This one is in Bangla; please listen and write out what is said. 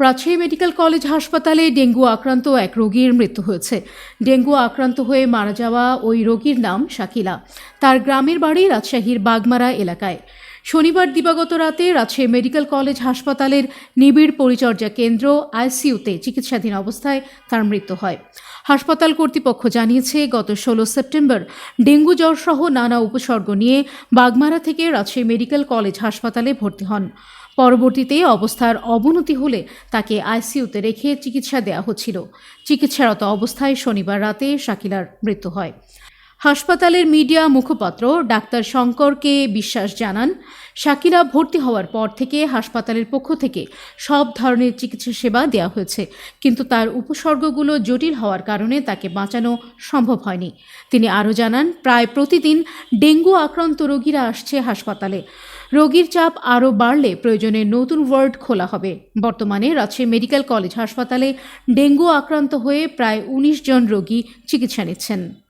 রাজশাহী মেডিকেল কলেজ হাসপাতালে ডেঙ্গু আক্রান্ত এক রোগীর মৃত্যু হয়েছে। ডেঙ্গু আক্রান্ত হয়ে মারা যাওয়া ওই রোগীর নাম শাকিলা। তার গ্রামের বাড়ি রাজশাহীর বাগমারা এলাকায়। শনিবার দিবাগত রাতে রাজশাহী মেডিকেল কলেজ হাসপাতালের নিবিড় পরিচর্যা কেন্দ্র আইসিইউতে চিকিৎসাধীন অবস্থায় তার মৃত্যু হয়। হাসপাতাল কর্তৃপক্ষ জানিয়েছে, গত ষোলো সেপ্টেম্বর ডেঙ্গু জ্বর সহ নানা উপসর্গ নিয়ে বাগমারা থেকে রাজশাহী মেডিকেল কলেজ হাসপাতালে ভর্তি হন। পরবর্তীতে অবস্থার অবনতি হলে তাকে আইসিইউতে রেখে চিকিৎসা দেওয়া হচ্ছিল। চিকিৎসারত অবস্থায় শনিবার রাতে শাকিলার মৃত্যু হয়। হাসপাতালের মিডিয়া মুখপাত্র ডাক্তার শঙ্করকে বিশ্বাস জানান শাকিলা ভর্তি হওয়ার পর থেকে হাসপাতালের পক্ষ থেকে সব ধরনের চিকিৎসা সেবা দেওয়া হয়েছে, কিন্তু তার উপসর্গগুলো জটিল হওয়ার কারণে তাকে বাঁচানো সম্ভব হয়নি। তিনি আরও জানান, প্রায় প্রতিদিন ডেঙ্গু আক্রান্ত রোগীরা আসছে হাসপাতালে। রোগীর চাপ আরও বাড়লে প্রয়োজনে নতুন ওয়ার্ড খোলা হবে। বর্তমানে রাজশাহী মেডিকেল কলেজ হাসপাতালে ডেঙ্গু আক্রান্ত হয়ে প্রায় উনিশ জন রোগী চিকিৎসা নিচ্ছেন।